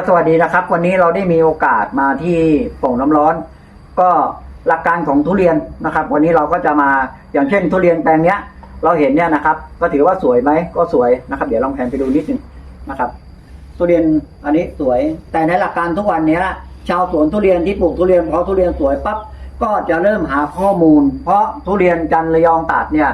็สวัสดีนะครับ วันนี้เราได้มีโอกาสมาที่โป่งน้ำร้อน ก็หลักการของทุเรียนนะครับ วันนี้เราก็จะมาอย่างเช่นทุเรียนแปลงเนี้ย เราเห็นเนี่ยนะครับ ก็ถือว่าสวยไหมก็สวยนะครับ เดี๋ยวลองแผนไปดูนิดนึงนะครับ ทุเรียนอันนี้สวย แต่ในหลักการทุกวันเนี้ยชาวสวนทุเรียนที่ปลูกทุเรียนพอทุเรียนสวยปั๊บก็จะเริ่มหาข้อมูล เพราะทุเรียนจันระยองตราดเนี่ย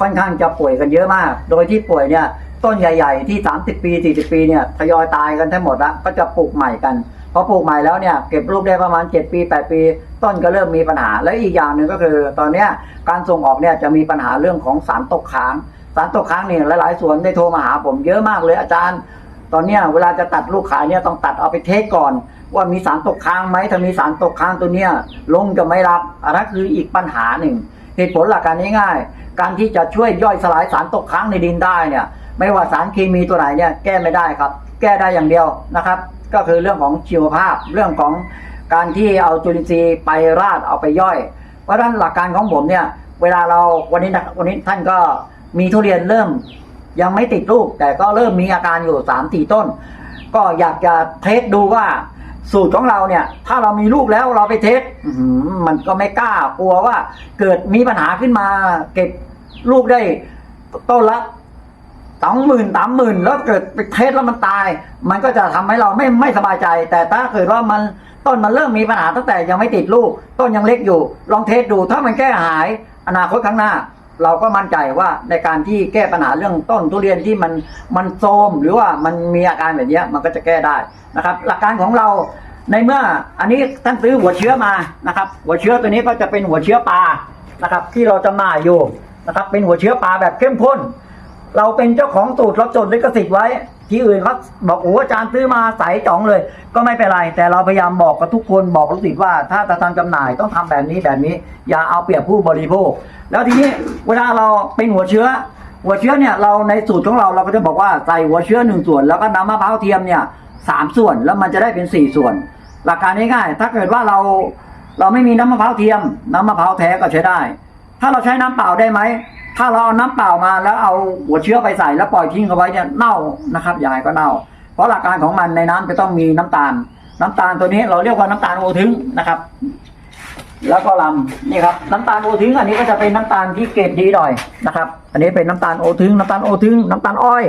ค่อนข้างจะป่วยกันเยอะมาก โดยที่ป่วยเนี่ย ต้นใหญ่ ๆ ที่ 30 ปี 40 ปีเนี่ยทยอยตายกันทั้งหมดละก็จะปลูกใหม่กันพอปลูกใหม่แล้วเนี่ยเก็บลูกได้ประมาณ 7 ปี 8 ปี ต้นก็เริ่มมีปัญหา และอีกอย่างหนึ่งก็คือ ตอนเนี้ยการส่งออกเนี่ยจะมีปัญหาเรื่องของสารตกค้าง สารตกค้างเนี่ยหลายๆสวนได้โทรมาหาผมเยอะมากเลยอาจารย์ ตอนเนี้ยเวลาจะตัดลูกขายเนี่ยต้องตัดเอาไปเทสก่อน ว่ามีสารตกค้างไหมถ้ามีสารตกค้างตัวเนี้ยลงจะไม่รับอันนั้นคืออีกปัญหาหนึ่งเหตุผลหลักการง่ายๆการที่จะช่วยย่อยสลายสารตกค้างในดินได้เนี่ย ไม่ว่าสารเคมีตัวไหนเนี่ยแก้ไม่ได้ครับ แก้ได้อย่างเดียวนะครับ ก็คือเรื่องของชีวภาพ เรื่องของการที่เอาจุลินทรีย์ไปราดเอาไปย่อย เพราะฉะนั้นหลักการของผมเนี่ย เวลาเราวันนี้วันนี้ท่านก็มีทุเรียนเริ่ม ยังไม่ติดลูก แต่ก็เริ่มมีอาการอยู่สามสี่ต้น ก็อยากจะเทสดูว่าสูตรของเราเนี่ย ถ้าเรามีลูกแล้วเราไปเทสมันก็ไม่กล้ากลัวว่า เกิดมีปัญหาขึ้นมาเก็บลูกได้ต้นละ สองหมื่นสามหมื่นแล้วเกิดไปเทสแล้วมันตาย มันก็จะทำให้เราไม่ไม่สบายใจ แต่ถ้าเกิดว่ามันต้นมันเริ่มมีปัญหาตั้งแต่ยังไม่ติดลูก ต้นยังเล็กอยู่ ลองเทสดูถ้ามันแก้หายอนาคตข้างหน้า เราก็มั่นใจว่าในการที่แก้ปัญหาเรื่องต้นทุเรียนที่มันมันโทมหรือว่ามันมีอาการแบบนี้มันก็จะแก้ได้นะครับ หลักการของเราในเมื่ออันนี้ท่านซื้อหัวเชื้อมานะครับ หัวเชื้อตัวนี้ก็จะเป็นหัวเชื้อปลานะครับ ที่เราจะมาอยู่นะครับ เป็นหัวเชื้อปลาแบบเข้มข้น เราเป็นเจ้าของสูตรเราจดลิขสิทธิ์ไว้ ที่อื่นเขาบอกโอ้อาจารย์ซื้อมาใสจ่องเลย ก็ไม่เป็นไร แต่เราพยายามบอกกับทุกคนบอกลูกศิษย์ว่า ถ้าจะทำจำหน่ายต้องทำแบบนี้แบบนี้ อย่าเอาเปรียบผู้บริโภค แล้วทีนี้เวลาเราเป็นหัวเชื้อ หัวเชื้อเนี่ยเราในสูตรของเราเราก็จะบอกว่าใส่หัวเชื้อหนึ่งส่วน แล้วก็น้ำมะพร้าวเทียมเนี่ยสามส่วนแล้วมันจะได้เป็นสี่ส่วน หลักการง่ายๆถ้าเกิดว่าเราเราไม่มีน้ำมะพร้าวเทียม น้ำมะพร้าวแท้ก็ใช้ได้ ถ้าเราใช้น้ำเปล่าได้ไหม ถ้าเราเอาน้ำเปล่ามาแล้วเอาหัวเชื้อไปใส่แล้วปล่อยทิ้งเอาไว้เนี่ยเน่านะครับยังไงก็เน่า เพราะหลักการของมันในน้ำจะต้องมีน้ำตาล น้ำตาลตัวนี้เราเรียกว่าน้ำตาลโอทึงนะครับ แล้วก็ลำนี่ครับน้ำตาลโอทึงอันนี้ก็จะเป็นน้ำตาลที่เกรดดีหน่อยนะครับ อันนี้เป็นน้ำตาลโอทึงน้ำตาลโอทึงน้ำตาลอ้อย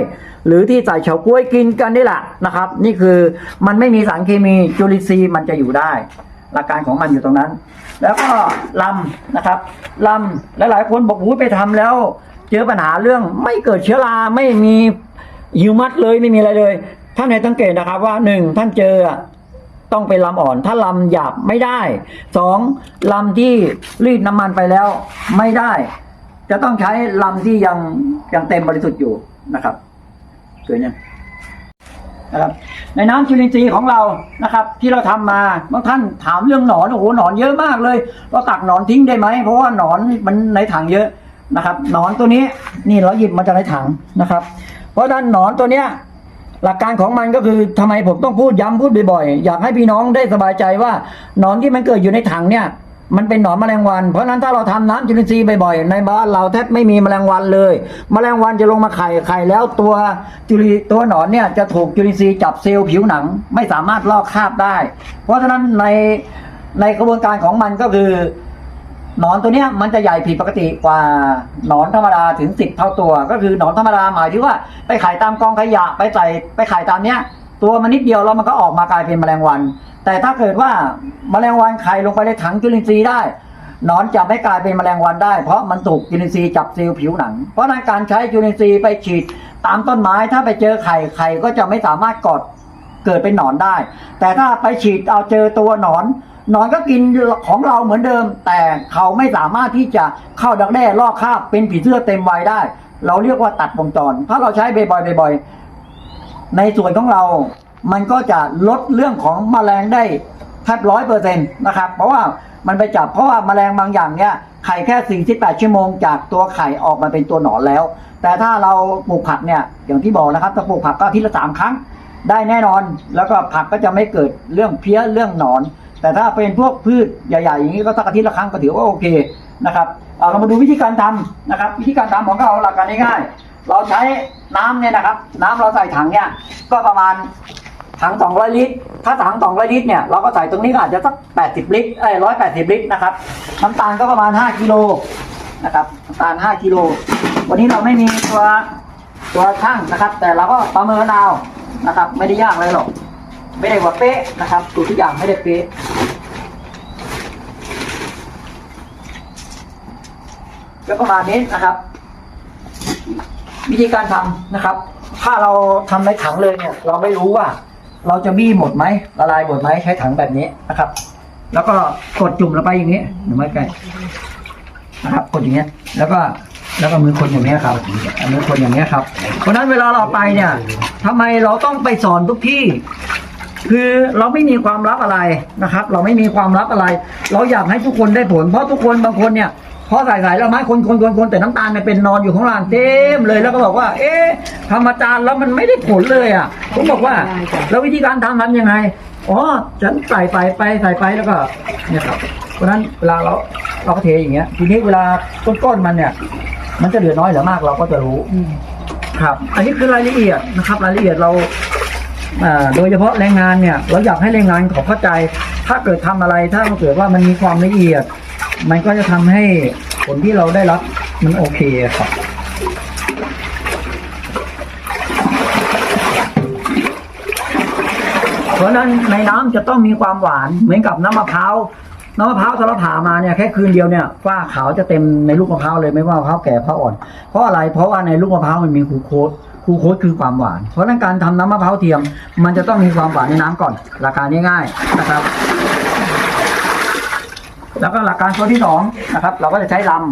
หรือที่ใส่เฉาก๊วยกินกันนี่แหละนะครับ นี่คือมันไม่มีสารเคมีจุลินทรีย์มันจะอยู่ได้ หลักการของมันอยู่ตรงนั้น แล้วก็ลำนะครับลำหลายๆคนบอกอุ้ยไปทำแล้ว เจอปัญหาเรื่องไม่เกิดเชื้อราไม่มีฮิวมัสเลยไม่มีอะไรเลย ท่านให้สังเกตนะครับว่าหนึ่งท่านเจอต้องเป็นลำอ่อน ถ้าลำหยาบไม่ได้สองลำที่รีดน้ำมันไปแล้วไม่ได้ จะต้องใช้ลำที่ยังยังเต็มบริสุทธิ์อยู่นะครับเกิดยัง นะครับในน้ำจุลินทรีย์ของเรานะครับ ที่เราทำมาบางท่านถามเรื่องหนอนโอ้โหหนอนเยอะมากเลย เราตักหนอนทิ้งได้ไหมเพราะว่าหนอนมันในถังเยอะนะครับหนอนตัวนี้นี่เราหยิบมาจากในถังนะครับ เพราะฉะนั้นหนอนตัวเนี้ยหลักการของมันก็คือทำไมผมต้องพูดย้ำพูดบ่อยๆอยากให้พี่น้องได้สบายใจว่าหนอนที่มันเกิดอยู่ในถังเนี่ย มันเป็นหนอนแมลงวัน เพราะนั้นถ้าเราทำน้ำจุลินทรีย์บ่อยๆในบ้านเราแทบไม่มีแมลงวันเลย แมลงวันจะลงมาไข่ไข่แล้วตัวจุลิตัวหนอนเนี่ยจะถูกจุลินทรีย์จับเซลล์ผิวหนัง ไม่สามารถลอกคราบได้ เพราะฉะนั้นในในกระบวนการของมันก็คือหนอนตัวเนี้ยมันจะใหญ่ผิดปกติกว่าหนอนธรรมดาถึงสิบเท่าตัว ก็คือหนอนธรรมดาหมายถึงว่าไปขายตามกองขยะไปใส่ไปขายตามเนี้ย ตัวมันนิดเดียวแล้วมันก็ออกมากลายเป็นแมลงวัน แต่ถ้าเกิดว่าแมลงวันไข่ลงไปในถังจุลินทรีย์ได้หนอนจะไม่กลายเป็นแมลงวันได้ เพราะมันถูกจุลินทรีย์จับเซลล์ผิวหนัง เพราะนั้นการใช้จุลินทรีย์ไปฉีดตามต้นไม้ถ้าไปเจอไข่ไข่ก็จะไม่สามารถกอดเกิดเป็นหนอนได้ แต่ถ้าไปฉีดเอาเจอตัวหนอนหนอนก็กินของเราเหมือนเดิม แต่เขาไม่สามารถที่จะเข้าดักแด้ลอกคาบเป็นผีเสื้อเต็มวัยได้ เราเรียกว่าตัดวงจร ถ้าเราใช้บ่อยๆในส่วนของเรา มันก็จะลดเรื่องของแมลงได้แทบร้อยเปอร์เซ็นต์นะครับ เพราะว่ามันไปจับเพราะว่าแมลงบางอย่างเนี่ยไข่แค่48ชั่วโมงจากตัวไข่ออกมาเป็นตัวหนอนแล้ว แต่ถ้าเราปลูกผักเนี่ยอย่างที่บอกนะครับถ้าปลูกผักก็อาทีละสามครั้งได้แน่นอน แล้วก็ผักก็จะไม่เกิดเรื่องเพี้ยเรื่องหนอน แต่ถ้าเป็นพวกพืชใหญ่ๆอย่างนี้ก็สักอาทิตย์ละครั้งก็ถือว่าโอเคนะครับเอาเรามาดูวิธีการทำนะครับ วิธีการทำของเราหลักการง่ายๆเราใช้น้ำเนี่ยนะครับ น้ำเราใส่ถังเนี่ยก็ประมาณ ถัง 200 ลิตร ถ้าถัง 200 ลิตรเนี่ย เราก็ใส่ตรงนี้ก็อาจจะสัก 80 ลิตร เอ้ย180 ลิตรนะครับ น้ำตาลก็ประมาณ 5 กิโลนะครับ น้ำตาล 5 กิโล วันนี้เราไม่มีตัวตัวช่างนะครับ แต่เราก็ประเมินเอานะครับ ไม่ได้ยากเลยหรอก ไม่ได้ว่าเป๊ะนะครับสูตรทุกอย่างไม่ได้เป๊ะก็ประมาณนี้นะครับ วิธีการทำนะครับ ถ้าเราทำในถังเลยเนี่ย เราไม่รู้ว่า เราจะบี้หมดไหมละลายหมดไหมใช้ถังแบบนี้นะครับ แล้วก็กดจุ่มลงไปอย่างนี้หรือไม่ใกล้นะครับกดอย่างเงี้ย แล้วก็แล้วก็มือคนอย่างเงี้ครับมือคนอย่างเงี้ครับ เพราะฉะนั้นเวลาเราไปเนี่ยทำไมเราต้องไปสอนทุกที่ คือเราไม่มีความลับอะไรนะครับ เราไม่มีความลับอะไร เราอยากให้ทุกคนได้ผล เพราะทุกคนบางคนเนี่ย พอใส่ใส่แล้วไม้คนคนคนคนแต่น้ำตาลเนี่ยเป็นนอนอยู่ข้างล่างเต็มเลยแล้วก็บอกว่า เอ๊ะทำอาจารย์แล้วมันไม่ได้ผลเลยอะผมบอกว่า แล้ววิธีการทำทำยังไงอ๋อฉันใส่ไปไปใส่ไปแล้วก็เนี่ยครับเพราะฉะนั้นเวลาเราเราก็เทอย่างเงี้ย ทีนี้เวลาต้นๆมันเนี่ย มันจะเหลือน้อยหรือมากเราก็จะรู้ครับ อันนี้คือรายละเอียดนะครับ รายละเอียดเราอ่าโดยเฉพาะแรงงานเนี่ย เราอยากให้แรงงานเขาเข้าใจ ถ้าเกิดทำอะไรถ้าเกิดว่ามันมีความละเอียด มันก็จะทำให้ผลที่เราได้รับมันโอเคครับเพราะนั้นในน้ำจะต้องมีความหวานเหมือนกับน้ำมะพร้าวน้ำมะพร้าวถ้าเราผ่ามาเนี่ยแค่คืนเดียวเนี่ยฝ้าขาวจะเต็มในลูกมะพร้าวเลยไม่ว่ามะพร้าวแก่มะพร้าวอ่อน เพราะอะไรเพราะว่าในลูกมะพร้าวมันมีคูโคสคูโคสคือความหวาน เพราะนั้นการทำน้ำมะพร้าวเทียม มันจะต้องมีความหวานในน้ำก่อนหลักการง่ายๆนะครับ แล้วก็หลักการตัวที่สองนะครับ เราก็จะใช้ลำ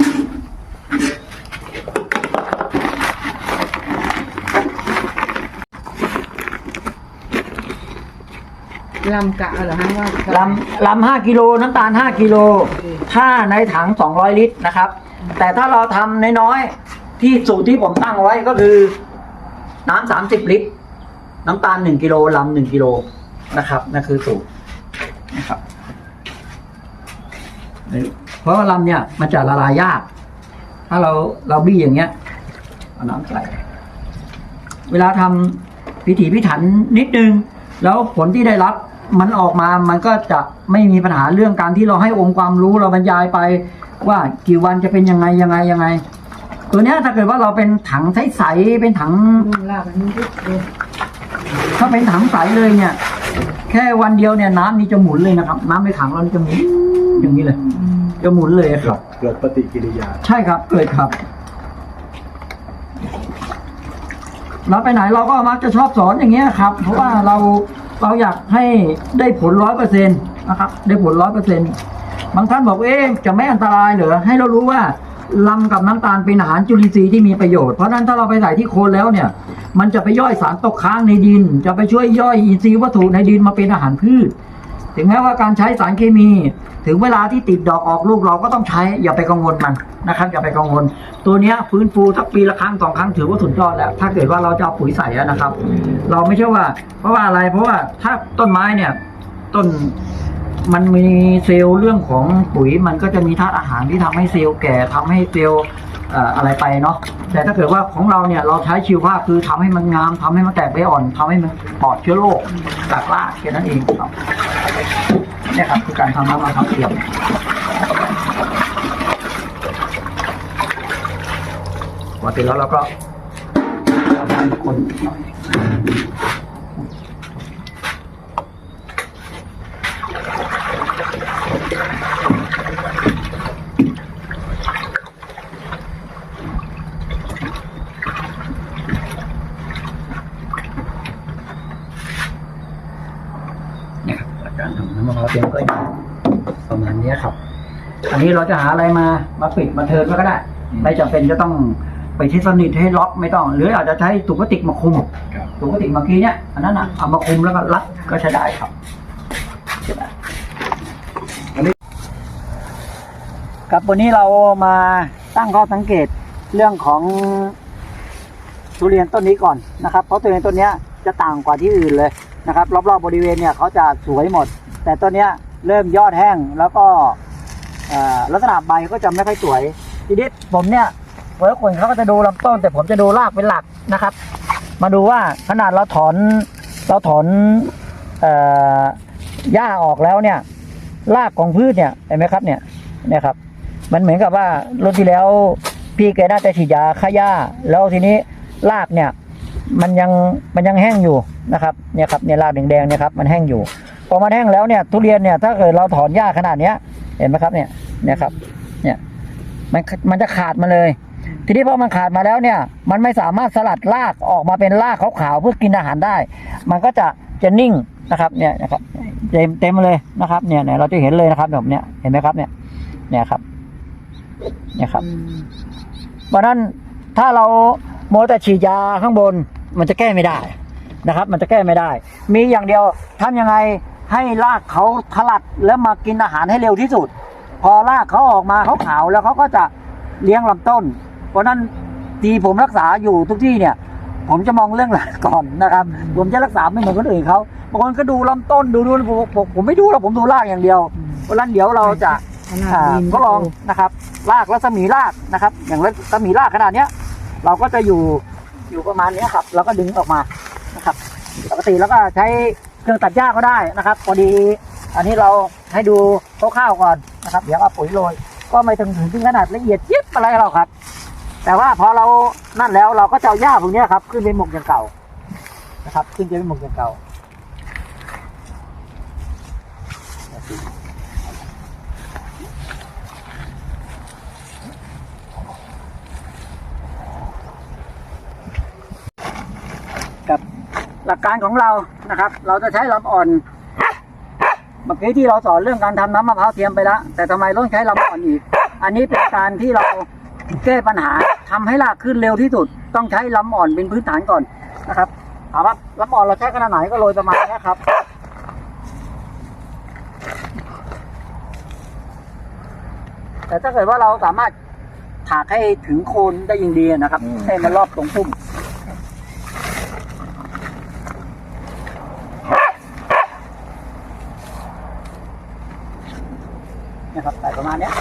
ลำกะเหรอฮะว่าลำลำห้ากิโลน้ำตาลห้ากิโลถ้าในถังสองร้อยลิตรนะครับ แต่ถ้าเราทำน้อยๆที่สูตรที่ผมตั้งไว้ก็คือน้ำสามสิบลิตร น้ำตาลหนึ่งกิโลลำหนึ่งกิโลนะครับนั่นคือสูตรนะครับ เพราะว่าลำเนี่ยมันจะละลายยาก ถ้าเราเราบี้อย่างเงี้ยเอาน้ำใส่เวลาทำพิถีพิถันนิดนึง แล้วผลที่ได้รับมันออกมามันก็จะไม่มีปัญหาเรื่องการที่เราให้องค์ความรู้เราบรรยายไป ว่ากี่วันจะเป็นยังไงยังไงยังไง ตัวเนี้ยถ้าเกิดว่าเราเป็นถังใสๆเป็นถังลาบอันนี้ดิเออถ้าเป็นถังใสเลยเนี่ย แค่วันเดียวเนี่ยน้ำนี่จะหมุนเลยนะครับ น้ำในถังเราจะหมุนอย่างนี้เลย อืมจะหมุนเลยครับ เกิดปฏิกิริยา ใช่ครับเกิดครับ เราไปไหนเราก็มักจะชอบสอนอย่างเงี้ยครับ เพราะว่าเราเราอยากให้ได้ผลร้อยเปอร์เซ็นต์นะครับ ได้ผลร้อยเปอร์เซ็นต์บางท่านบอกเอ๊ะจะไม่อันตรายเหรอให้เรารู้ว่าลำกับน้ำตาลเป็นอาหารจุลินทรีย์ที่มีประโยชน์ เพราะฉะนั้นถ้าเราไปใส่ที่โคนแล้วเนี่ย มันจะไปย่อยสารตกค้างในดิน จะไปช่วยย่อยอินทรีย์วัตถุในดินมาเป็นอาหารพืช ถึงแม้ว่าการใช้สารเคมี ถึงเวลาที่ติดดอกออกลูกเราก็ต้องใช้อย่าไปกังวลมันนะครับ อย่าไปกังวล ตัวนี้ฟื้นฟูทักปีละครั้งสองครั้งถือว่าสุดยอดแล้วถ้าเกิดว่าเราจะเอาปุ๋ยใส่นะครับ เราไม่ใช่ว่า เพราะว่าอะไรเพราะว่าถ้าต้นไม้เนี่ยต้นมันมีเซลล์เรื่องของปุ๋ยมันก็จะมีธาตุอาหารที่ทำให้เซลล์แก่ทำให้เซลล์ อ่ออะไรไปเนาะแต่ถ้าเกิดว่าของเราเนี่ยเราใช้ชีวภาพคือทำให้มันงามทำให้มันแตกใบอ่อนทำให้มันปลอดเชื้อโรคจากรากแค่นั้นเองครับนี่ครับคือการทำน้ำมันทำเทียมพอเสร็จแล้วเราก็เอาน้ำคนหน่อยครับการทำน้ำมะพร้าวเทียมก็ประมาณนี้ครับ อันนี้ เราจะหาอะไรมามาปิดมาเทิร์นก็ได้ ไม่จำเป็นจะต้องไปที่สนิทให้ล็อกไม่ต้อง หรืออาจจะใช้ถุงพลาสติกมาคุมครับ ถุงพลาสติกเมื่อกี้เนี่ยอันนั้นอะเอามาคุมแล้วก็รัดก็ใช้ได้ครับใช้ได้อันนี้ครับวันนี้เรามาตั้งข้อสังเกตเรื่องของทุเรียนต้นนี้ก่อนนะครับ เพราะทุเรียนต้นเนี้ยจะต่างกว่าที่อื่นเลยนะครับ รอบๆบริเวณเนี่ยเขาจะสวยหมด แต่ต้นเนี้ยเริ่มยอดแห้งแล้วก็เอ่อ ลักษณะใบก็จะไม่ค่อยสวย ทีนี้ผมเนี่ยเวิร์กคนเขาก็จะดูลำต้น แต่ผมจะดูรากเป็นหลักนะครับ มาดูว่าขนาดเราถอนเราถอนหญ้าออกแล้วเนี่ย รากของพืชเนี่ยเห็นไหมครับเนี่ยเนี่ยครับ มันเหมือนกับว่ารถที่แล้วพี่แกน่าจะฉีดยาฆ่าหญ้า แล้วทีนี้รากเนี่ยมันยังมันยังแห้งอยู่นะครับเนี่ยครับเนี่ยรากแดงๆเนี่ยครับมันแห้งอยู่พอมันแห้งแล้วเนี่ยทุเรียนเนี่ยถ้าเกิดเราถอนหญ้าขนาดเนี้ยเห็นไหมครับเนี่ย นี่ยครับเนี่ยมันมันจะขาดมาเลย ทีนี้พอมันขาดมาแล้วเนี่ย มันไม่สามารถสลัดรากออกมาเป็นรากขาวๆเพื่อกินอาหารได้ มันก็จะจะนิ่งนะครับเนี่ยนะครับเต็มเต็มเลยนะครับเนี่ยเนี่ยเราจะเห็นเลยนะครับแบบเนี้ยเห็นไหมครับเนี่ยเนี่ยครับ เนี่ยครับเพราะนั้นถ้าเราโมแต่ฉีดยาข้างบนมันจะแก้ไม่ได้นะครับ มันจะแก้ไม่ได้ มีอย่างเดียวทำยังไงให้รากเขาทลัดแล้วมากินอาหารให้เร็วที่สุด พอรากเขาออกมาเขาขาวแล้วเขาก็จะเลี้ยงลำต้น เพราะฉะนั้นทีผมรักษาอยู่ทุกที่เนี่ย ผมจะมองเรื่องหลักก่อนนะครับ ผมจะรักษาไม่เหมือนคนอื่นเขาบางคนก็ดูลำต้นดูดูผมผมผมไม่ดูหรอกผมดูรากอย่างเดียวเพราะฉะนั้นเดี๋ยวเราจะขนาดอ่าดินก็ลองนะครับรากรัศมีรากนะครับ อย่างรัศมีรากขนาดเนี้ย เราก็จะอยู่อยู่ประมาณเนี้ยครับเราก็ดึงออกมานะครับปกติแล้วก็ใช้เครื่องตัดหญ้าก็ได้นะครับพอดี อันนี้เรา ให้ดูคร่าวๆก่อนนะครับ เดี๋ยวเอาปุ๋ยโรยก็ไม่ถึงถึงขนาดละเอียดยิบอะไรหรอกครับ แต่ว่าพอเรานั่นแล้วเราก็จะเอาหญ้าพวกเนี้ยครับ ขึ้นเป็นหมกอย่างเก่านะครับ ขึ้นเป็นหมกอย่างเก่ากับหลักการของเรานะครับ เราจะใช้ลำอ่อน มื่อกี้ที่เราสอนเรื่องการทำน้ำมะพร้าวเทียมไปแล้ว แต่ทำไมต้องใช้ลำอ่อนอีก อันนี้เป็นการที่เราแก้ปัญหาทำให้รากขึ้นเร็วที่สุด ต้องใช้ลำอ่อนเป็นพื้นฐานก่อนนะครับถามว่าลำอ่อนเราใช้ขนาดไหนก็โรยประมาณนี้ครับแต่ถ้าเกิดว่าเราสามารถถากให้ถึงโคนได้ยิ่งดีนะครับให้มันรอบตรงพุ่ม นะครับใส่ประมาณเนี้ย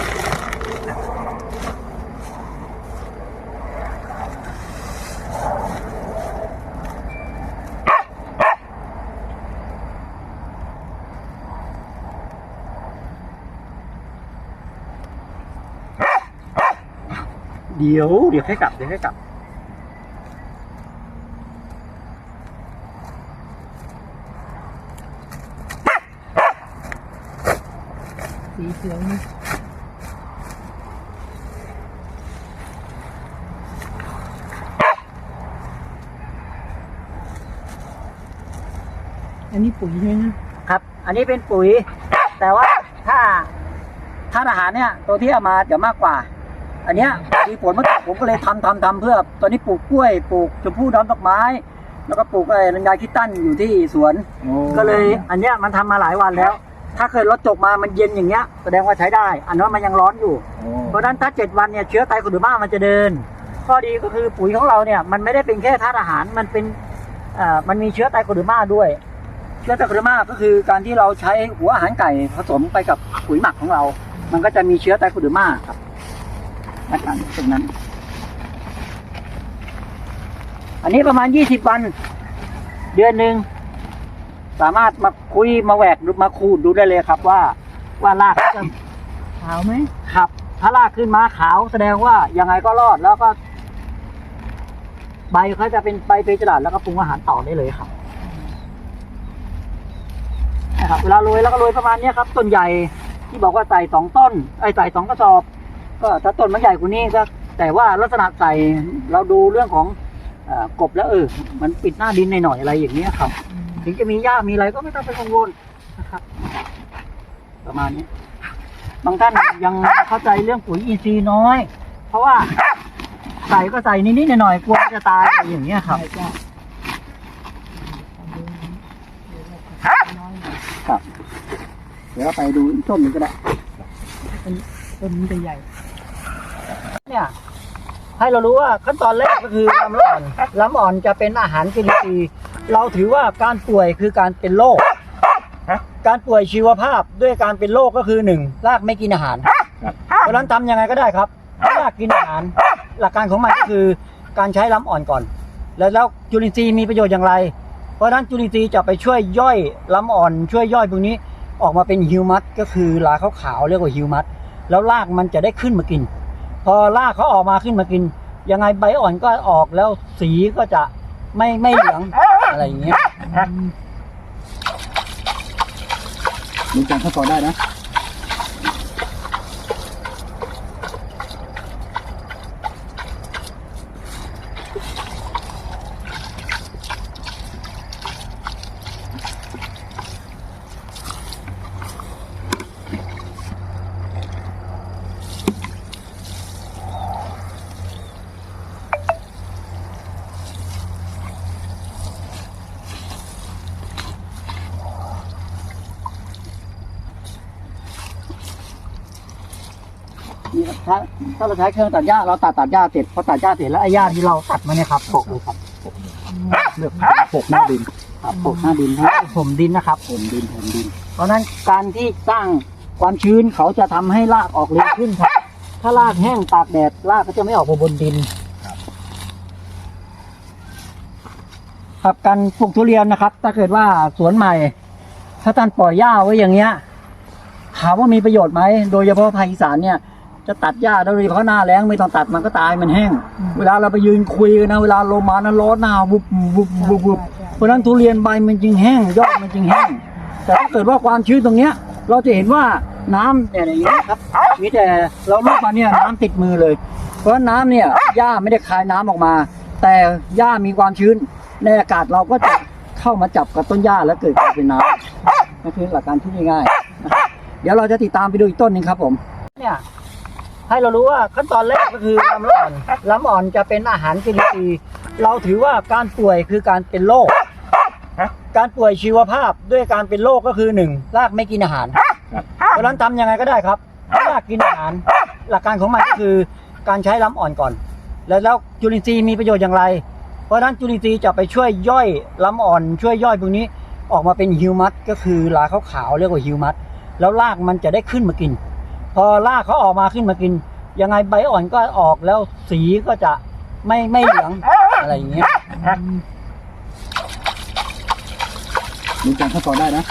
เดี๋ยว เดี๋ยวให้กลับ เดี๋ยวให้กลับ สีเขียวนี่อันนี้ปุ๋ยเนี่ยนะครับ อันนี้เป็นปุ๋ย แต่ว่าถ้าถ้าอาหารเนี่ย ตัวที่เอามาจะมากกว่า อันเนี้ยมีผลมากกว่าผมก็เลยทำทำทำเพื่อ ตอนนี้ปลูกกล้วยปลูกชมพู่ดอกดอกไม้ แล้วก็ปลูกไอ้ลังยาคิดตันอยู่ที่สวน โอ้ก็เลยอันเนี้ยมันทำมาหลายวันแล้ว ถ้าเคยรถจกมามันเย็นอย่างเงี้ยแสดงว่าใช้ได้ อันนั้นมันยังร้อนอยู่ โอ้ เพราะฉะนั้นถ้าเจ็ดวันเนี่ยเชื้อไตโคเดอร์มามันจะเดิน ข้อดีก็คือปุ๋ยของเราเนี่ย มันไม่ได้เป็นแค่ธาตุอาหารมันเป็นเอ่อมันมีเชื้อไตโคเดอร์มาด้วย เชื้อไตโคเดอร์มาก็คือการที่เราใช้หัวอาหารไก่ผสมไปกับปุ๋ยหมักของเรา มันก็จะมีเชื้อไตโคเดอร์มาครับ อาการตรงนั้น อันนี้ประมาณยี่สิบวัน เดือนหนึ่งสามารถมาคุยมาแหวกดูมาขูดดูได้เลยครับว่า ว่ารากเขาจะขาวไหมครับ ถ้ารากขึ้นมาขาวแสดงว่ายังไงก็รอดแล้วก็ ใบเขาจะเป็นใบเป็นกระดาษแล้วก็ปรุงอาหารต่อได้เลยครับนะครับเวลาโรยแล้วก็โรยประมาณเนี้ยครับต้นใหญ่ที่บอกว่าใส่สองต้นไอ้ใส่สองกระสอบ ก็ถ้าต้นมันใหญ่กว่านี้ก็แต่ว่าลักษณะใส่เราดูเรื่องของเออกบแล้วเออ มันปิดหน้าดินหน่อยๆอะไรอย่างเนี้ยครับ ถึงจะมีหญ้ามีอะไรก็ไม่ต้องไปกังวลนะครับ ประมาณนี้ บางท่านยังเข้าใจเรื่องปุ๋ยอินทรีย์น้อย เพราะว่าใส่ก็ใส่นิดๆหน่อยๆกลัวจะตายอะไรอย่างเงี้ยครับใช่จ้ะครับ เดี๋ยวเราไปดูอีกต้นหนึ่งก็ได้ต้นมันจะใหญ่ เนี่ยให้เรารู้ว่าขั้นตอนแรกก็คือลำอ่อนลำอ่อนจะเป็นอาหารกินรีย์เราถือว่าการป่วยคือการเป็นโรคการป่วยชีวภาพด้วยการเป็นโรคก็คือหนึ่งรากไม่กินอาหารเพราะฉะนั้นทำยังไงก็ได้ครับให้รากกินอาหาร หลักการของมันก็คือการใช้ลำอ่อนก่อน แล้วแล้วจุลินทรีย์มีประโยชน์อย่างไร เพราะฉะนั้นจุลินทรีย์จะไปช่วยย่อยลำอ่อน ช่วยย่อยพวกนี้ออกมาเป็นฮิวมัสก็คือลาขาวๆเรียกว่าฮิวมัสแล้วรากมันจะได้ขึ้นมากิน พอรากเขาออกมาขึ้นมากิน ยังไงใบอ่อนก็ออกแล้วสีก็จะไม่ไม่เหลืองอะไรอย่างเงี้ย มีการขั้นตอนได้นะ นี่ครับ ถ้าถ้าเราใช้เครื่องตัดหญ้าเราตัดตัดหญ้าเสร็จพอตัดหญ้าเสร็จแล้วไอ้หญ้าที่เราตัดมาเนี่ยครับปกเลยครับเลือกปกหน้าดินครับปกหน้าดินครับผมดินนะครับผมดินผมดิน เพราะฉะนั้นการที่สร้างความชื้นเขาจะทำให้รากออกเร็วขึ้นครับ ถ้ารากแห้งตากแดดรากก็จะไม่ออกมาบนดินครับการปลูกทุเรียนนะครับ ถ้าเกิดว่าสวนใหม่ ถ้าท่านปล่อยหญ้าไว้อย่างเงี้ยถามว่ามีประโยชน์ไหม โดยเฉพาะภาคอีสานเนี่ย จะตัดหญ้าโดยเฉพาะหน้าแล้งไม่ต้องตัดมันก็ตายมันแห้ง เวลาเราไปยืนคุยกันนะเวลาลมมานั้นร้อนหน้าวุบวุบวุบวุบเพราะฉะนั้นทุเรียนใบมันจึงแห้งยอดมันจึงแห้ง แต่ถ้าเกิดว่าความชื้นตรงเนี้ย เราจะเห็นว่าน้ำเนี่ยอย่างนี้ยครับมีแต่เราลูกมาเนี่ยน้ำติดมือเลย เพราะฉะนั้นน้ำเนี่ยหญ้าไม่ได้คายน้ำออกมา แต่หญ้ามีความชื้นในอากาศเราก็จะเข้ามาจับกับต้นหญ้าแล้วเกิดกลายเป็นน้ำนั่นคือหลักการที่ง่ายๆนะครับเดี๋ยวเราจะติดตามไปดูอีกต้นหนึ่งครับผมเนี่ย ให้เรารู้ว่าขั้นตอนแรกก็คือลำอ่อนลำอ่อนจะเป็นอาหารจุลินทรีย์เราถือว่าการป่วยคือการเป็นโรคการป่วยชีวภาพด้วยการเป็นโรคก็คือหนึ่งรากไม่กินอาหารเพราะฉะนั้นทำยังไงก็ได้ครับให้รากกินอาหาร หลักการของมันก็คือการใช้ลำอ่อนก่อน แล้วแล้วจุลินทรีย์มีประโยชน์อย่างไร เพราะฉะนั้นจุลินทรีย์จะไปช่วยย่อยลำอ่อน ช่วยย่อยพวกนี้ออกมาเป็นฮิวมัสก็คือลาขาวๆเรียกว่าฮิวมัสแล้วรากมันจะได้ขึ้นมากิน พอรากเขาออกมาขึ้นมากิน ยังไงใบอ่อนก็ออกแล้วสีก็จะไม่ไม่เหลืองอะไรอย่างเงี้ย มีการขั้นตอนได้นะ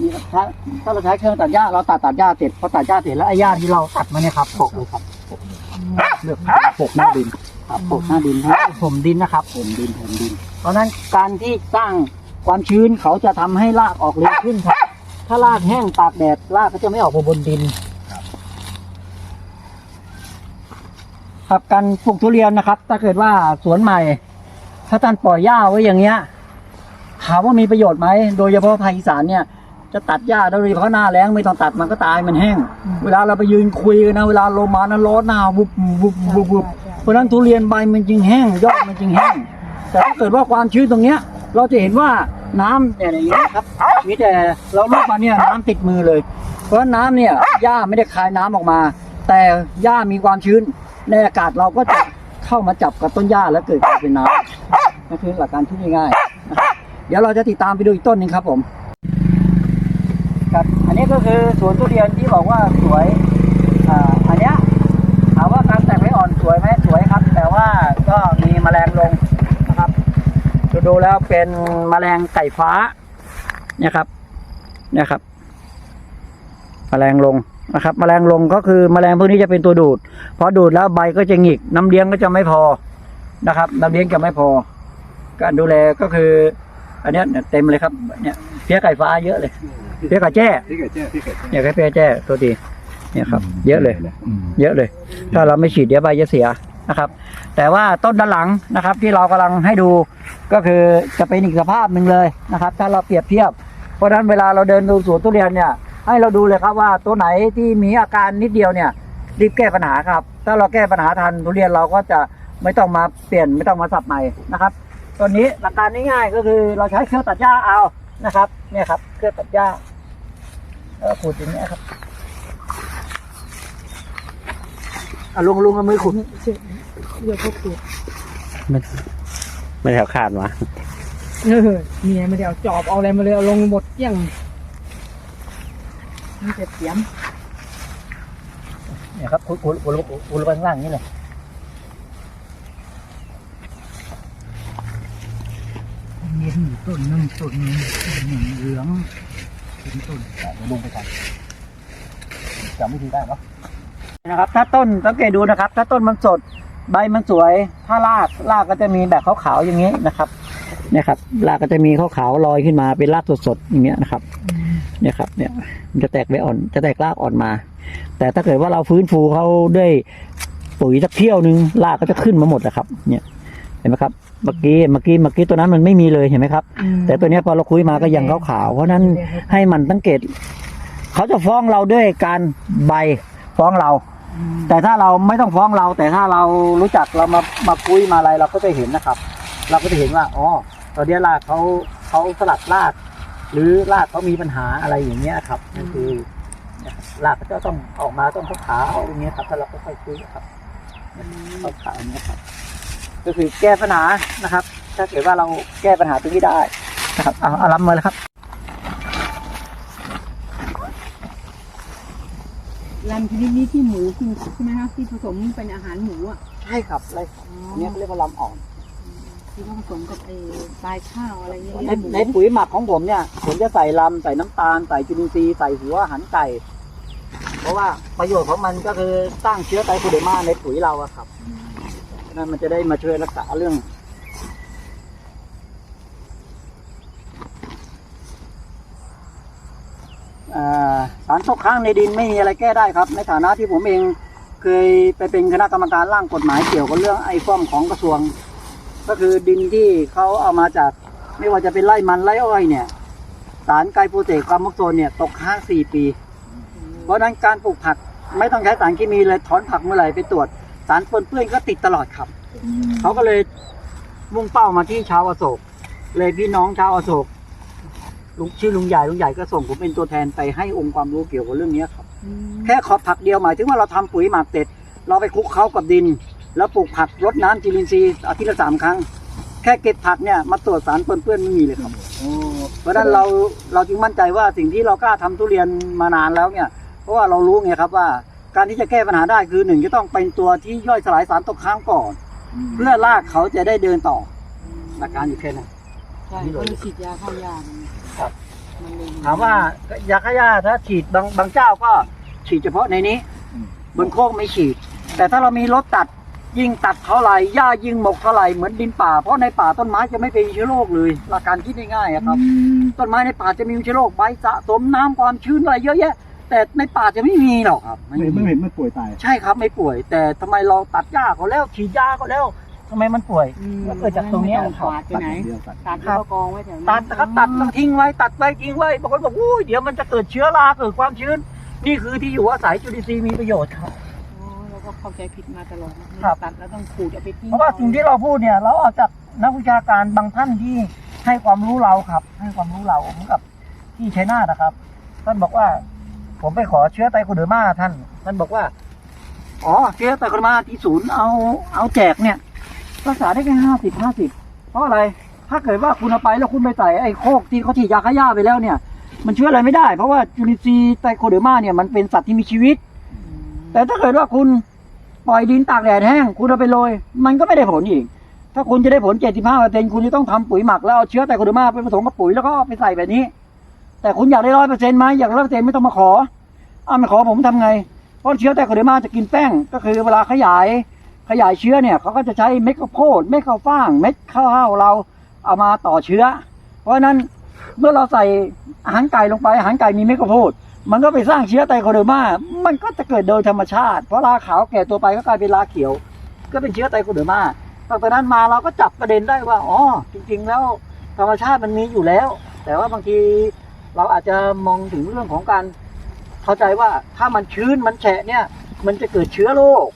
นี่ครับ ถ้าถ้าเราใช้เครื่องตัดหญ้าเราตัดตัดหญ้าเสร็จพอตัดหญ้าเสร็จแล้วไอ้หญ้าที่เราตัดมาเนี่ยครับปกเลยครับเลือกปกหน้าดินครับปกหน้าดินครับผมดินนะครับผมดินผมดิน เพราะฉะนั้นการที่สร้างความชื้นเขาจะทำให้รากออกเร็วขึ้นครับ ถ้ารากแห้งตากแดดรากก็จะไม่ออกมาบนดินครับการปลูกทุเรียนนะครับ ถ้าเกิดว่าสวนใหม่ ถ้าท่านปล่อยหญ้าไว้อย่างเงี้ยถามว่ามีประโยชน์ไหม โดยเฉพาะภาคอีสานเนี่ย จะตัดหญ้าโดยเฉพาะหน้าแล้งไม่ต้องตัดมันก็ตายมันแห้ง เวลาเราไปยืนคุยกันนะเวลาลมมานั้นร้อนหน้าวุบวุบวุบวุบเพราะฉะนั้นทุเรียนใบมันจึงแห้งยอดมันจึงแห้ง แต่ถ้าเกิดว่าความชื้นตรงเนี้ย เราจะเห็นว่าน้ำเนี่ยอย่างนี้ยครับมีแต่เราลูกมาเนี่ยน้ำติดมือเลย เพราะฉะนั้นน้ำเนี่ยหญ้าไม่ได้คายน้ำออกมา แต่หญ้ามีความชื้นในอากาศเราก็จะเข้ามาจับกับต้นหญ้าแล้วเกิดกลายเป็นน้ำนั่นคือหลักการที่ง่ายๆนะครับเดี๋ยวเราจะติดตามไปดูอีกต้นหนึ่งครับผมครับอั นี้ก็คือสวนทุเรียนที่บอกว่าสวยอ่าอันเนี้ยถามว่าการแต่งไม่อ่อนสวยไหมสวยครับ แต่ว่าก็มีแมลงลงนะครับดูดูแล้วเป็นแมลงไก่ฟ้าเนี่ยครับเนี่ยครับ แมลงลงนะครับ แมลงลงก็คือแมลงพวกนี้จะเป็นตัวดูดพอดูดแล้วใบก็จะหงิก น้ำเลี้ยงก็จะไม่พอนะครับน้ำเลี้ยงจะไม่พอ การดูแลก็คือ อันนี้เต็มเลยครับเนี่ยเพี้ยไก่ฟ้าเยอะเลย เพี้ยไก่แจ้พี่ไก่แจ้พี่ไก่แจ้เนี่ยแค่เพี้ยแจ้ตัวดีเนี่ยครับ เยอะเลยอืมเยอะเลย ถ้าเราไม่ฉีดเดี๋ยวใบจะเสียนะครับ แต่ว่าต้นด้านหลังนะครับ ที่เรากำลังให้ดูก็คือจะเป็นอีกสภาพหนึ่งเลยนะครับ ถ้าเราเปรียบเทียบ เพราะฉะนั้นเวลาเราเดินดูสวนทุเรียนเนี่ย ให้เราดูเลยครับว่าตัวไหนที่มีอาการนิดเดียวเนี่ยรีบแก้ปัญหาครับ ถ้าเราแก้ปัญหาทันทุเรียนเราก็จะไม่ต้องมาเปลี่ยนไม่ต้องมาสับใหม่นะครับ ตัวนี้หลักการง่ายๆก็คือเราใช้เครื่องตัดหญ้าเอา นะครับ เนี่ยครับเครื่องตัดหญ้าแล้วก็ขุดอย่างเงี้ยครับอะลุงลุงเอามือขุดเชื่อเรียกพวกตัวไม่ไม่ได้เอาขาดมาเออเนี่ยไม่ได้เอาจอบเอาอะไรมาเลยเอาลงหมดเกลี้ยงนี่จะเสียม เนี่ยครับขุดขุดขุดขุดขุดลงไปข้างล่างอย่างนี้เลย เย็น ต้นนึงต้นนึงต้นหนึ่งเหลืองเป็นต้นเดี๋ยวลงไปก่อนจำวิธีได้ปะนะครับ ถ้าต้นสังเกตดูนะครับ ถ้าต้นมันสดใบมันสวย ถ้ารากรากก็จะมีแบบขาวๆอย่างนี้นะครับเนี่ยครับรากก็จะมีขาวๆลอยขึ้นมาเป็นรากสดๆอย่างเงี้ยนะครับ เนี่ยครับ เนี่ยมันจะแตกใบอ่อน จะแตกรากอ่อนมา แต่ถ้าเกิดว่าเราฟื้นฟูเขาด้วยปุ๋ยสักเที่ยวนึงรากก็จะขึ้นมาหมดนะครับ เนี่ยเห็นไหมครับ เมื่อกี้เมื่อกี้เมื่อกี้ตัวนั้นมันไม่มีเลยเห็นไหมครับ แต่ตัวเนี้ยพอเราคุยมาก็ยังขาวๆเพราะฉะนั้นให้มันสังเกตเขาจะฟ้องเราด้วยการใบฟ้องเรา แต่ถ้าเราไม่ต้องฟ้องเรา แต่ถ้าเรารู้จักเรามามาคุยมาอะไรเราก็จะเห็นนะครับ เราก็จะเห็นว่าอ๋อตอนนี้รากเขาเขาสลัดราก หรือรากเขามีปัญหาอะไรอย่างเงี้ยครับนั่นคือนะครับรากก็จะต้องออกมาต้องขาวๆอย่างเงี้ยครับถ้าเราค่อยๆคุยครับขาวๆอย่างเงี้ยครับ ก็คือแก้ปัญหานะครับ ถ้าเกิดว่าเราแก้ปัญหาตรงนี้ได้นะครับเอาเอารับมาเลยครับลำชนิดนี้ที่หมูคือใช่ไหมคะที่ผสมเป็นอาหารหมูอะใช่ครับอะไรอันนี้เขาเรียกว่าลำอ่อนที่เขาผสมกับไอ้ปลายข้าวอะไรเงี้ยในในปุ๋ยหมักของผมเนี่ยผมจะใส่ลำใส่น้ำตาลใส่จุลินทรีย์ใส่หัวหันไก่เพราะว่าประโยชน์ของมันก็คือสร้างเชื้อไตรโคเดอร์มาในปุ๋ยเราอะครับ นั่นมันจะได้มาช่วยรักษาเรื่องสารตกค้างในดินไม่มีอะไรแก้ได้ครับ ในฐานะที่ผมเองเคยไปเป็นคณะกรรมการร่างกฎหมายเกี่ยวกับเรื่องไอ้ฟ้อมของกระทรวง ก็คือดินที่เขาเอามาจากไม่ว่าจะเป็นไร่มันไร่อ้อยเนี่ย สารไกลโปรเตกความมุกโซนเนี่ยตกค้างสี่ปี เพราะนั้นการปลูกผักไม่ต้องใช้สารเคมีเลยถอนผักเมื่อไหร่ไปตรวจ สารปนเปื้อนก็ติดตลอดครับ เขาก็เลยมุ่งเป้ามาที่ชาวอโศก เลยพี่น้องชาวอโศกลุงชื่อลุงใหญ่ลุงใหญ่ก็ส่งผมเป็นตัวแทนไปให้องค์ความรู้เกี่ยวกับเรื่องนี้ครับ แค่ขอบผักเดียวหมายถึงว่าเราทำปุ๋ยหมักเสร็จ เราไปคลุกเคล้ากับดิน แล้วปลูกผักรดน้ำจุลินทรีย์อาทิตย์ละสามครั้ง แค่เก็บผักเนี่ยมาตรวจสารปนเปื้อนไม่มีเลยครับโอ้เพราะฉะนั้นเราเราจึงมั่นใจว่าสิ่งที่เรากล้าทำทุเรียนมานานแล้วเนี่ย เพราะว่าเรารู้ไงครับว่า การที่จะแก้ปัญหาได้คือหนึ่งจะต้องเป็นตัวที่ย่อยสลายสารตกค้างก่อน เพื่อรากเขาจะได้เดินต่อหลักการอยู่แค่นั้นใช่เขาจะฉีดยาฆ่ายาครับมันเลยถามว่ายาฆ่าหญ้าถ้าฉีดบางบางเจ้าก็ฉีดเฉพาะในนี้ บนโคกไม่ฉีด แต่ถ้าเรามีรถตัดยิ่งตัดเท่าไหร่หญ้ายิ่งหมกเท่าไหร่เหมือนดินป่า เพราะในป่าต้นไม้จะไม่เป็นเชื้อโรคเลยหลักการคิดง่ายๆอะครับ ต้นไม้ในป่าจะมีเชื้อโรคใบสะสมน้ำความชื้นอะไรเยอะแยะ แต่ในป่าจะไม่มีหรอกครับไม่ไม่เห็นไม่ป่วยตาย ใช่ครับไม่ป่วย แต่ทำไมเราตัดหญ้าเขาแล้วฉีดยาเขาแล้วทำไมมันป่วยก็เกิดจากตรงเนี้ยไม่ต้องกวาดไปไหนเดียวกันตัดแล้วก็กองไว้แถวนั้นตัดนะครับตัดต้องทิ้งไว้ตัดไว้ทิ้งไว้บางคนบอกอู้ยเดี๋ยวมันจะเกิดเชื้อราเกิดความชื้น นี่คือที่อยู่อาศัยจุลินทรีย์มีประโยชน์ครับ อ๋อแล้วก็เข้าใจผิดมาตลอดนะครับตัดแล้วต้องขูดเอาไปทิ้งเพราะว่าสิ่งที่เราพูดเนี่ย เราเอาจากนักวิชาการบางท่านที่ให้ความรู้เราครับ ให้ความรู้เราเหมือนกับที่ชัยนาทนะครับท่านบอกว่า ผมไปขอเชื้อไตโคเดอร์มาท่านท่านบอกว่า อ๋อเชื้อไตโคเดอร์มาที่ศูนย์เอาเอาแจกเนี่ย รักษาได้แค่ห้าสิบห้าสิบเพราะอะไรถ้าเกิดว่าคุณเอาไปแล้วคุณไปใส่ไอ้โคกที่เขาฉีดยาฆ่าหญ้าไปแล้วเนี่ย มันเช่วยอะไรไม่ได้ เพราะว่าจุลินทรีย์ไตโคเดอร์มาเนี่ยมันเป็นสัตว์ที่มีชีวิต แต่ถ้าเกิดว่าคุณปล่อยดินตากแดดแห้ง คุณเอาไปโรยมันก็ไม่ได้ผลอีกถ้าคุณจะได้ผล 75เปอร์เซ็นคุณจะต้องทำปุ๋ยหมักแล้วเอาเชื้อไตโคเดอร์มาไปผสมกับปุ๋ยแล้วก็ไปใส่แบบนี้ แต่คุณอยากได้ร้อยเปอร์เซ็นต์ไหมอยากร้อยเปอร์เซ็นต์ไม่ต้องมาขออ้าไม่ขอผมทำไง เพราะเชื้อไตโคเดอร์มาจะกินแป้ง ก็คือเวลาขยายขยายเชื้อเนี่ยเขาก็จะใช้เม็ดข้าวโพดเม็ดข้าวฟ่าง เม็ดข้าวเราเอามาต่อเชื้อ เพราะนั้นเมื่อเราใส่อาหารไก่ลงไปอาหารไก่มีเม็ดข้าวโพดมันก็ไปสร้างเชื้อไตโคเดอร์มา มันก็จะเกิดโดยธรรมชาติ เพราะราขาวแก่ตัวไปก็กลายเป็นราเขียว ก็เป็นเชื้อไตโคเดอร์มาตั้งแต่นั้นมาเราก็จับประเด็นได้ว่า อ๋อ จริง ๆ แล้วธรรมชาติมันมีอยู่แล้ว แต่ว่าบางที เราอาจจะมองถึงเรื่องของการเข้าใจว่าถ้ามันชื้นมันแฉะเนี่ย มันจะเกิดเชื้อโรค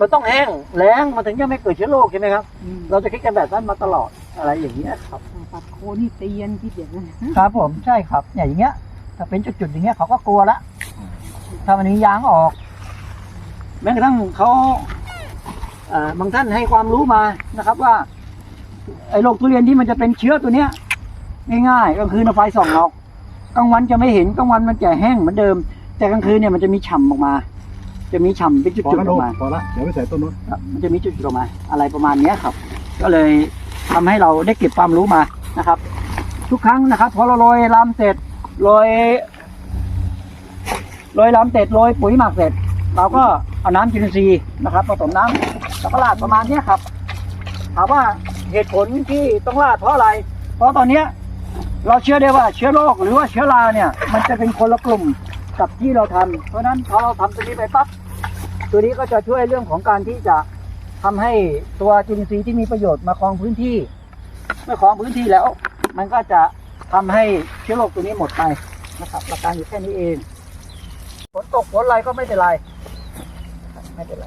มันต้องแห้งแล้งมันถึงจะไม่เกิดเชื้อโรคใช่ไหมครับอืมเราจะคิดกันแบบนั้นมาตลอดอะไรอย่างเงี้ยครับปัดโคนนี่เตียนคิดอย่างนั้นครับผมใช่ครับเนี่ยอย่างเงี้ย ถ้าเป็นจุดๆอย่างเงี้ยเขาก็กลัวละถ้ามันมียางออก แม้กระทั่งเขาเอ่อบางท่านให้ความรู้มานะครับว่าไอ้โรคทุเรียนที่มันจะเป็นเชื้อตัวเนี้ยง่ายๆก็คือไฟส่องออก กลางวันจะไม่เห็นกลางวันมันจะแห้งเหมือนเดิม แต่กลางคืนเนี่ยมันจะมีฉ่ำออกมา จะมีฉ่ำเป็นจุพอดแล้วๆอลูอกกมา พอละเดี๋ยวไปใส่ต้นนู้นครับมันจะมีจุดๆออกมา อะไรประมาณเนี้ยครับ ก็เลยทำให้เราได้เก็บความรู้มานะครับ ทุกครั้งนะครับพอเราโรยลำเสร็จโรยโรยลำเสร็จโรยปุ๋ยหมักเสร็จ เราก็เอาน้ำจุลินทรีย์นะครับผสมน้ำแล้วก็ราดประมาณเนี้ยครับถามว่าเหตุผลที่ต้องราดเพราะอะไร เพราะตอนเนี้ย เราเชื่อได้ว่าเชื้อโรคหรือว่าเชื้อราเนี่ยมันจะเป็นคนละกลุ่มกับที่เราทำเพราะนั้นพอเราทำตัวนี้ไปปั๊บตัวนี้ก็จะช่วยเรื่องของการที่จะทำให้ตัวจุลินทรีย์ที่มีประโยชน์มาครองพื้นที่ เมื่อครองพื้นที่แล้ว มันก็จะทำให้เชื้อโรคตัวนี้หมดไปนะครับหลักการอยู่แค่นี้เองฝนตกฝนอะไรก็ไม่เป็นไรไม่เป็นไร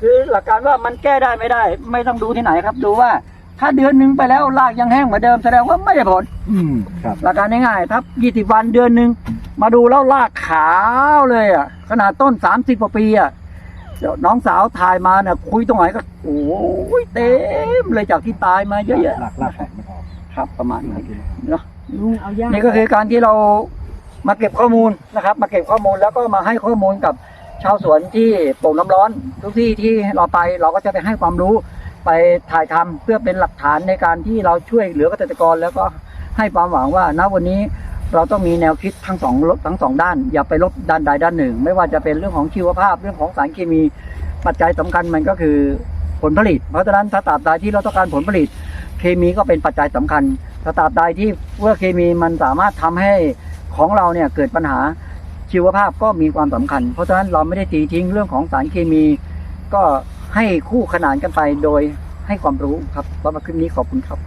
คือหลักการว่ามันแก้ได้ไม่ได้ ไม่ต้องดูที่ไหนครับ ดูว่า ถ้าเดือนหนึ่งไปแล้วรากยังแห้งเหมือนเดิมแสดงว่าไม่ได้ผลอืมครับ หลักการง่ายๆถ้า20วันเดือนหนึ่งมาดูแล้วรากขาวเลยอะขนาดต้น30กว่าปีอะเดี๋ยวน้องสาวถ่ายมาเนี่ยคุยตรงไหนก็โอ้ยเต็มเลยจากที่ตายมาเยอะหลักหลักแข็งไม่พอๆครับ ประมาณนี้เนาะลุงเอาย่างนี่ก็คือการที่เรามาเก็บข้อมูลนะครับ มาเก็บข้อมูลแล้วก็มาให้ข้อมูลกับ ชาวสวนที่โป่งน้ำร้อน ทุกที่ที่เราไปเราก็จะไปให้ความรู้ไปถ่ายทำเพื่อเป็นหลักฐานในการที่เราช่วยเหลือเกษตรกร แล้วก็ให้ความหวังว่าณวันนี้เราต้องมีแนวคิดทั้งสองทั้งสองด้าน อย่าไปลบด้านใดด้านหนึ่ง ไม่ว่าจะเป็นเรื่องของชีวภาพเรื่องของสารเคมีปัจจัยสำคัญมันก็คือผลผลิต เพราะฉะนั้นถ้าตราบใดที่เราต้องการผลผลิต เคมีก็เป็นปัจจัยสำคัญถ้าตราบใดที่เมื่อเคมีมันสามารถทำให้ของเราเนี่ยเกิดปัญหา ชีวภาพก็มีความสำคัญ เพราะฉะนั้นเราไม่ได้ตีทิ้งเรื่องของสารเคมี ก็ให้คู่ขนานกันไปโดยให้ความรู้ครับสำหรับคลิปนี้ขอบคุณครับ